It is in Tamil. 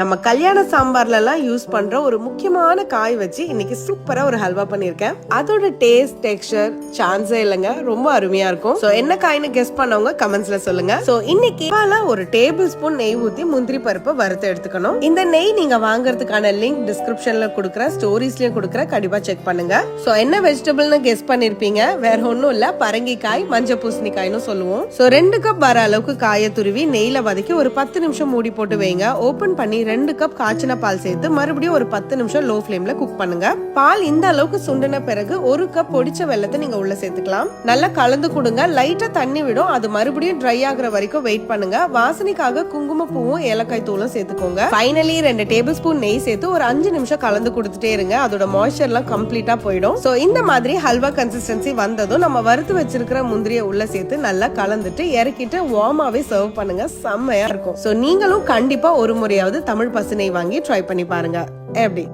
நம்ம கல்யாண சாம்பார்லலாம் யூஸ் பண்ற ஒரு முக்கியமான காய் வச்சு இன்னைக்கு சூப்பரா ஒரு ஹல்வா பண்ணிருக்கேன் அதோட டேஸ்ட் டெக்ஸ்சர் சான்ஸே இல்லைங்க. ரொம்ப அருமையா இருக்கும். சோ என்ன காய்னு கெஸ் பண்ணவங்க கமெண்ட்ஸ்ல சொல்லுங்க. சோ இன்னைக்கு ஒரு டேபிள் ஸ்பூன் நெய் ஊத்தி முந்திரி பருப்பை வறுத்து எடுத்துக்கணும். இந்த நெய் நீங்க வாங்குறதுக்கான லிங்க் டிஸ்கிரிப்ஷன்ல கொடுக்குற ஸ்டோரிஸ்லயும் கொடுக்குற கண்டிப்பா செக் பண்ணுங்க. சோ என்ன வெஜிடபிள்னு கெஸ் பண்ணிருப்பீங்க? வேற ஒன்றும் இல்ல. பரங்கிக்காய் மஞ்சள் பூசணிக்காய்னு சொல்லுவோம். சோ ரெண்டு கப் வர அளவுக்கு காயை துருவி நெய்ல வதக்கி ஒரு பத்து நிமிஷம் மூடி போட்டு வைங்க. ஓபன் பண்ணி ரெண்டு கப் காய்ச்சின பால் சேர்த்து மறுபடியும் ஒரு பத்து நிமிஷம் லோ ஃப்ளேம்ல குக் பண்ணுங்க. பால் இந்த அளவுக்கு சுண்டின பிறகு ஒரு கப் பொடிச்ச வெள்ளத்தை நீங்க உள்ள சேர்த்துக்கலாம். நல்லா கலந்து கொடுங்க. லைட்டா தண்ணி விடும். அது மறுபடியும் ட்ரை ஆகுற வரைக்கும் வெயிட் பண்ணுங்க. வாசனைக்காக குங்குமப்பூவும் ஏலக்காய் தூளும் சேர்த்துக்கோங்க. ஃபைனலி ரெண்டு டேபிள் ஸ்பூன் நெய் சேர்த்து ஒரு அஞ்சு நிமிஷம் கலந்து கொடுத்துட்டே இருங்க. அதோட மாய்ச்சர் எல்லாம் கம்ப்ளீட்டா போயிடும். சோ இந்த மாதிரி ஹல்வா கன்சிஸ்டன்சி வந்ததும் நம்ம வறுத்து வச்சிருக்கிற முந்திரியை உள்ள சேர்த்து நல்லா கலந்துட்டு இறக்கிட்டு வார்மாவே சர்வ் பண்ணுங்க. செம்மையா இருக்கும். சோ நீங்களும் கண்டிப்பா ஒரு முறையாவது தமிழ் பசுனை வாங்கி ட்ரை பண்ணி பாருங்க. எப்படி?